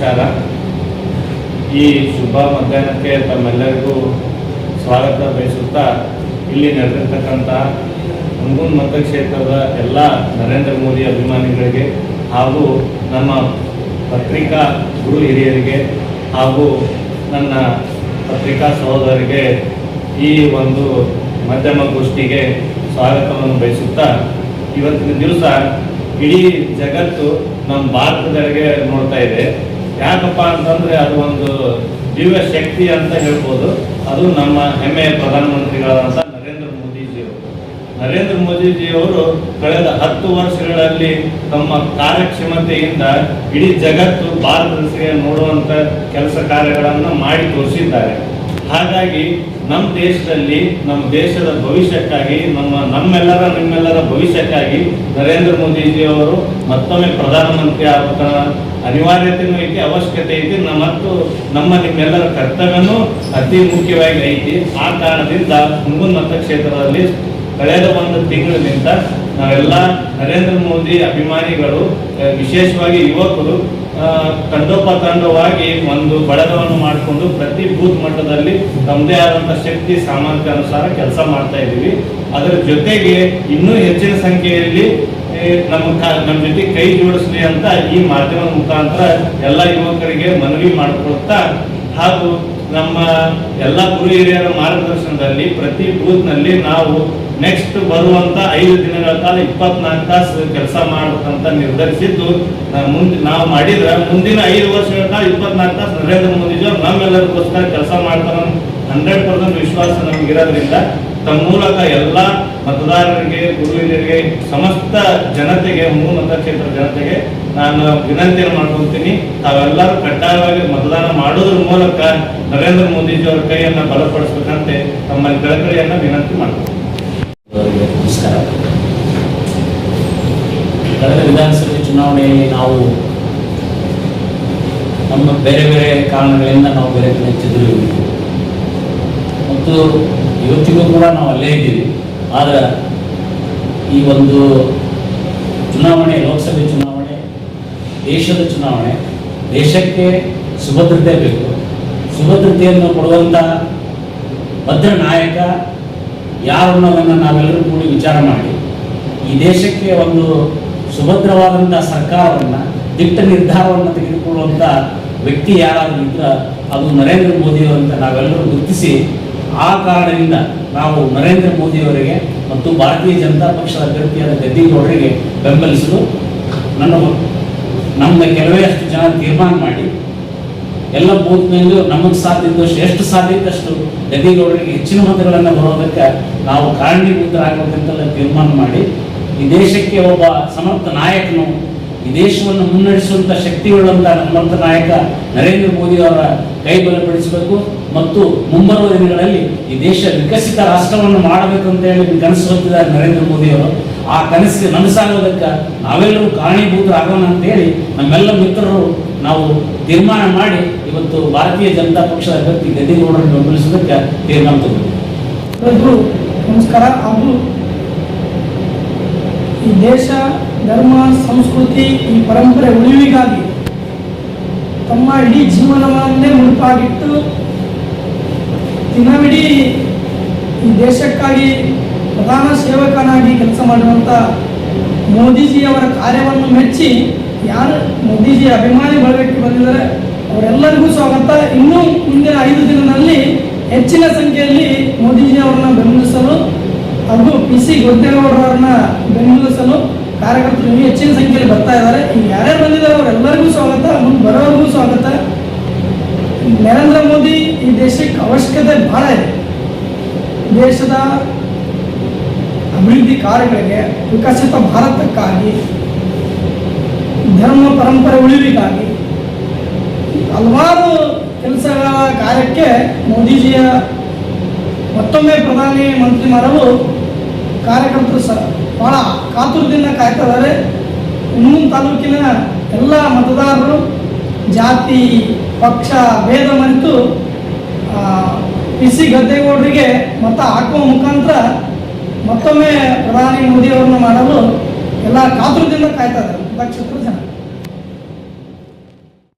ನಮಸ್ಕಾರ. ಈ ಶುಭ ಮಧ್ಯಾಹ್ನಕ್ಕೆ ತಮ್ಮೆಲ್ಲರಿಗೂ ಸ್ವಾಗತ ಬಯಸುತ್ತಾ ಇಲ್ಲಿ ನಡೆದಿರ್ತಕ್ಕಂಥ ಮಧ್ಯ ಮತಕ್ಷೇತ್ರದ ಎಲ್ಲ ನರೇಂದ್ರ ಮೋದಿ ಅಭಿಮಾನಿಗಳಿಗೆ ಹಾಗೂ ನಮ್ಮ ಪತ್ರಿಕಾ ಗುರು ಹಿರಿಯರಿಗೆ ಹಾಗೂ ನನ್ನ ಪತ್ರಿಕಾ ಸಹೋದರಿಗೆ ಈ ಒಂದು ಮಾಧ್ಯಮ ಗೋಷ್ಠಿಗೆ ಸ್ವಾಗತವನ್ನು ಬಯಸುತ್ತಾ ಇವತ್ತಿನ ದಿವಸ ಇಡೀ ಜಗತ್ತು ನಮ್ಮ ಭಾರತದೆಡೆಗೆ ನೋಡ್ತಾ ಇದೆ. ಯಾಕಪ್ಪ ಅಂತಂದ್ರೆ ಅದು ಒಂದು ದಿವ್ಯ ಶಕ್ತಿ ಅಂತ ಹೇಳ್ಬೋದು. ಅದು ನಮ್ಮ ಹೆಮ್ಮೆಯ ಪ್ರಧಾನಮಂತ್ರಿಗಳಾದಂಥ ನರೇಂದ್ರ ಮೋದಿಜಿಯವರು. ನರೇಂದ್ರ ಮೋದಿಜಿಯವರು ಕಳೆದ ಹತ್ತು ವರ್ಷಗಳಲ್ಲಿ ತಮ್ಮ ಕಾರ್ಯಕ್ಷಮತೆಯಿಂದ ಇಡೀ ಜಗತ್ತು ಭಾರತದ ನೋಡುವಂತ ಕೆಲಸ ಕಾರ್ಯಗಳನ್ನು ಮಾಡಿ ತೋರಿಸಿದ್ದಾರೆ. ಹಾಗಾಗಿ ನಮ್ಮ ದೇಶದಲ್ಲಿ ನಮ್ಮ ದೇಶದ ಭವಿಷ್ಯಕ್ಕಾಗಿ, ನಮ್ಮ ನಮ್ಮೆಲ್ಲರ, ನಿಮ್ಮೆಲ್ಲರ ಭವಿಷ್ಯಕ್ಕಾಗಿ ನರೇಂದ್ರ ಮೋದಿಜಿಯವರು ಮತ್ತೊಮ್ಮೆ ಪ್ರಧಾನಮಂತ್ರಿ ಆಗುತ್ತ ಅನಿವಾರ್ಯತೆಯೂ ಐತಿ, ಅವಶ್ಯಕತೆ ಐತಿ ಮತ್ತು ನಮ್ಮ ನಿಮ್ಮೆಲ್ಲರ ಕರ್ತವ್ಯನೂ ಅತಿ ಮುಖ್ಯವಾಗಿ ಐತಿ. ಆ ಕಾರಣದಿಂದ ಹುಣಗುನ್ ಮತಕ್ಷೇತ್ರದಲ್ಲಿ ಕಳೆದ ಒಂದು ತಿಂಗಳಿನಿಂದ ನಾವೆಲ್ಲ ನರೇಂದ್ರ ಮೋದಿ ಅಭಿಮಾನಿಗಳು, ವಿಶೇಷವಾಗಿ ಯುವಕರು ತಂಡೋಪತಂಡವಾಗಿ ಒಂದು ಬಳಗವನ್ನು ಮಾಡಿಕೊಂಡು ಪ್ರತಿ ಬೂತ್ ಮಟ್ಟದಲ್ಲಿ ತಮ್ಮದೇ ಆದಂಥ ಶಕ್ತಿ, ಸಾಮರ್ಥ್ಯ ಅನುಸಾರ ಕೆಲಸ ಮಾಡ್ತಾ ಇದ್ದೀವಿ. ಅದರ ಜೊತೆಗೆ ಇನ್ನೂ ಹೆಚ್ಚಿನ ಸಂಖ್ಯೆಯಲ್ಲಿ ನಮ್ಮ ನಮ್ಮ ಜೊತೆ ಕೈ ಜೋಡಿಸ್ಲಿ ಅಂತ ಈ ಮಾಧ್ಯಮದ ಮುಖಾಂತರ ಎಲ್ಲ ಯುವಕರಿಗೆ ಮನವಿ ಮಾಡಿಕೊಡ್ತಾ ಹಾಗೂ ನಮ್ಮ ಎಲ್ಲ ಗುರು ಹಿರಿಯರ ಮಾರ್ಗದರ್ಶನದಲ್ಲಿ ಪ್ರತಿ ಬೂತ್ನಲ್ಲಿ ನಾವು ನೆಕ್ಸ್ಟ್ ಬರುವಂತ ಐದು ದಿನಗಳ ಕಾಲ ಇಪ್ಪತ್ನಾಲ್ಕು ತಾಸು ಕೆಲಸ ಮಾಡ್ಬೇಕಂತ ನಿರ್ಧರಿಸಿದ್ದು ಮುಂದೆ, ನಾವು ಮಾಡಿದ್ರೆ ಮುಂದಿನ ಐದು ವರ್ಷಗಳ ಕಾಲ ಇಪ್ಪತ್ನಾಲ್ಕು ತಾಸು ನರೇಂದ್ರ ಮೋದಿ ಜೊ ನಮ್ಮೆಲ್ಲರಿಗೋಸ್ಕರ ಕೆಲಸ ಮಾಡ್ತಾರ ಹಂಡ್ರೆಡ್ ಪರ್ಸೆಂಟ್ ವಿಶ್ವಾಸ ನಮಗಿರೋದ್ರಿಂದ ತಮ್ಮ ಮೂಲಕ ಎಲ್ಲ ಮತದಾರರಿಗೆ, ಗುರುವಿನರಿಗೆ, ಸಮಸ್ತ ಜನತೆಗೆ ಮೂರು ಮತಕ್ಷೇತ್ರ ಜನತೆಗೆ ನಾನು ವಿನಂತಿಯನ್ನು ಮಾಡ್ಕೊಳ್ತೀನಿ. ತಾವೆಲ್ಲರೂ ಕಡ್ಡಾಯವಾಗಿ ಮತದಾನ ಮಾಡೋದ್ರ ಮೂಲಕ ನರೇಂದ್ರ ಮೋದಿಜಿ ಅವರ ಕೈಯನ್ನ ಬಲಪಡಿಸ್ಬೇಕಂತೆ ತಮ್ಮಲ್ಲಿ ಕಳಕಳಿಯನ್ನು ವಿನಂತಿ ಮಾಡ್ತೀನಿ ನಮಸ್ಕಾರ. ಕಳೆದ ವಿಧಾನಸಭೆ ಚುನಾವಣೆಯಲ್ಲಿ ನಾವು ನಮ್ಮ ಬೇರೆ ಬೇರೆ ಕಾರಣಗಳಿಂದ ನಾವು ಬೇರೆ ಕಡೆ ಚದುರಿಬಿಟ್ಟು ಮತ್ತು ಇವತ್ತಿಗೂ ಕೂಡ ನಾವು ಅಲ್ಲೇ ಇದ್ದೀವಿ. ಆದರೆ ಈ ಒಂದು ಚುನಾವಣೆ, ಲೋಕಸಭೆ ಚುನಾವಣೆ, ದೇಶದ ಚುನಾವಣೆ, ದೇಶಕ್ಕೆ ಸುಭದ್ರತೆ ಬೇಕು. ಸುಭದ್ರತೆಯನ್ನು ಕೊಡುವಂಥ ಭದ್ರ ನಾಯಕ ಯಾರು ಅನ್ನೋದನ್ನು ನಾವೆಲ್ಲರೂ ಕೂಡಿ ವಿಚಾರ ಮಾಡಿ, ಈ ದೇಶಕ್ಕೆ ಒಂದು ಸುಭದ್ರವಾದಂಥ ಸರ್ಕಾರವನ್ನು, ದಿಟ್ಟ ನಿರ್ಧಾರವನ್ನು ತೆಗೆದುಕೊಳ್ಳುವಂಥ ವ್ಯಕ್ತಿ ಯಾರಾದರೂ ಇದ್ರೆ, ಅದು ನರೇಂದ್ರ ಮೋದಿಯವರಂತ ನಾವೆಲ್ಲರೂ ಗುರುತಿಸಿ, ಆ ಕಾರಣದಿಂದ ನಾವು ನರೇಂದ್ರ ಮೋದಿಯವರಿಗೆ ಮತ್ತು ಭಾರತೀಯ ಜನತಾ ಪಕ್ಷದ ಅಭ್ಯರ್ಥಿಯಾದ ಗದ್ದಿಗೌಡರಿಗೆ ಬೆಂಬಲಿಸಲು ನನ್ನ ನಮ್ಮ ಕೆಲವೇ ಅಷ್ಟು ಜನ ತೀರ್ಮಾನ ಮಾಡಿ ಎಲ್ಲ ಬೂತ್ನಲ್ಲೂ ನಮಗೆ ಸಾಧ್ಯ ಇದ್ದಷ್ಟು, ಎಷ್ಟು ಸಾಧ್ಯ ಇದ್ದಷ್ಟು ಗದ್ದಿಗೌಡರಿಗೆ ಹೆಚ್ಚಿನ ಮತಗಳನ್ನು ಬರೋದಕ್ಕೆ ನಾವು ಕಾರಣೀಭೂತರಾಗಬೇಕಂತೆಲ್ಲ ತೀರ್ಮಾನ ಮಾಡಿ, ಈ ದೇಶಕ್ಕೆ ಒಬ್ಬ ಸಮರ್ಥ ನಾಯಕನು ಈ ದೇಶವನ್ನು ಮುನ್ನಡೆಸುವಂತ ಶಕ್ತಿಯುಳ್ಳಂತ ನಮ್ಮಂಥ ನಾಯಕ ನರೇಂದ್ರ ಮೋದಿ ಅವರ ಕೈ ಬಲಪಡಿಸಬೇಕು ಮತ್ತು ಮುಂಬರುವ ದಿನಗಳಲ್ಲಿ ಈ ದೇಶ ವಿಕಸಿತ ರಾಷ್ಟ್ರವನ್ನು ಮಾಡಬೇಕು ಅಂತ ಹೇಳಿ ಕನಸು ಹೊತ್ತಿದ್ದಾರೆ ನರೇಂದ್ರ ಮೋದಿ ಅವರು. ಆ ಕನಸಿಗೆ ನನಸಾಗೋದಕ್ಕೆ ನಾವೆಲ್ಲರೂ ಕಾರಣೀಭೂತರಾಗೋಣ ಅಂತ ಹೇಳಿ ನಮ್ಮೆಲ್ಲ ಮಿತ್ರರು ನಾವು ತೀರ್ಮಾನ ಮಾಡಿ ಇವತ್ತು ಭಾರತೀಯ ಜನತಾ ಪಕ್ಷದ ಅಭ್ಯರ್ಥಿ ಗದ್ದಿಗೌಡರನ್ನು ಬೆಂಬಲಿಸೋದಕ್ಕೆ ತೀರ್ಮಾನ ತಗೊಂಡಿದ್ದೀವಿ. ನಮಸ್ಕಾರ. ಹಾಗೂ ಈ ದೇಶ, ಧರ್ಮ, ಸಂಸ್ಕೃತಿ, ಈ ಪರಂಪರೆ ಉಳಿವಿಗಾಗಿ ತಮ್ಮ ಇಡೀ ಜೀವನವನ್ನೇ ಮುಡುಪಾಗಿಟ್ಟು ದಿನವಿಡೀ ಈ ದೇಶಕ್ಕಾಗಿ ಪ್ರಧಾನ ಸೇವಕನಾಗಿ ಕೆಲಸ ಮಾಡಿರುವಂಥ ಮೋದಿಜಿಯವರ ಕಾರ್ಯವನ್ನು ಮೆಚ್ಚಿ ಯಾರು ಮೋದಿಜಿ ಅಭಿಮಾನಿ ಬಳಗಕ್ಕೆ ಬಂದಿದ್ದಾರೆ, ಅವರೆಲ್ಲರಿಗೂ ಸ್ವಾಗತ. ಇನ್ನೂ ಮುಂದಿನ ಐದು ದಿನದಲ್ಲಿ ಹೆಚ್ಚಿನ ಸಂಖ್ಯೆಯಲ್ಲಿ ಮೋದಿಜಿ ಅವರನ್ನ ಬೆಂಬಲಿಸಲು ಹಾಗೂ ಪಿ ಸಿ ಗೊತ್ತೇಗೌಡರನ್ನ ಬೆಂಬಲಿಸಲು ಕಾರ್ಯಕರ್ತರು ಹೆಚ್ಚಿನ ಸಂಖ್ಯೆಯಲ್ಲಿ ಬರ್ತಾ ಇದ್ದಾರೆ. ಈಗ ಯಾರ್ಯಾರು ಬಂದಿದ್ದಾರೆ, ಅವರೆಲ್ಲರಿಗೂ ಸ್ವಾಗತ, ಮುಂದೆ ಬರೋರಿಗೂ ಸ್ವಾಗತ. ನರೇಂದ್ರ ಮೋದಿ ಈ ದೇಶಕ್ಕೆ ಅವಶ್ಯಕತೆ ಬಹಳ ಇದೆ. ದೇಶದ ಅಭಿವೃದ್ಧಿ ಕಾರ್ಯಗಳಿಗೆ ವಿಕಸಿತ ಭಾರತಕ್ಕಾಗಿ ಧರ್ಮ ಪರಂಪರೆ ಉಳಿವಿಗಾಗಿ ಹಲವಾರು ಕೆಲಸಗಳ ಕಾರ್ಯಕ್ಕೆ ಮೋದಿಜಿಯ ಮತ್ತೊಮ್ಮೆ ಪ್ರಧಾನಿ ಮಂತ್ರಿ ಮಾಡಲು ಕಾರ್ಯಕರ್ತರು ಸ ಬಹಳ ಕಾತುರದಿಂದ ಕಾಯ್ತಾ ಇದ್ದಾರೆ ತಾಲೂಕಿನ ಎಲ್ಲ ಮತದಾರರು ಜಾತಿ, ಪಕ್ಷ, ಭೇದ ಮರೆತು ಪಿ ಸಿ ಗದ್ದೆಗೌಡರಿಗೆ ಮತ ಹಾಕುವ ಮುಖಾಂತರ ಮತ್ತೊಮ್ಮೆ ಪ್ರಧಾನಿ ಮೋದಿಯವರನ್ನು ಮಾಡಲು ಎಲ್ಲ ಕಾತುರದಿಂದ ಕಾಯ್ತಾ ಇದ್ದಾರೆ. ಲಕ್ಷ ಜನ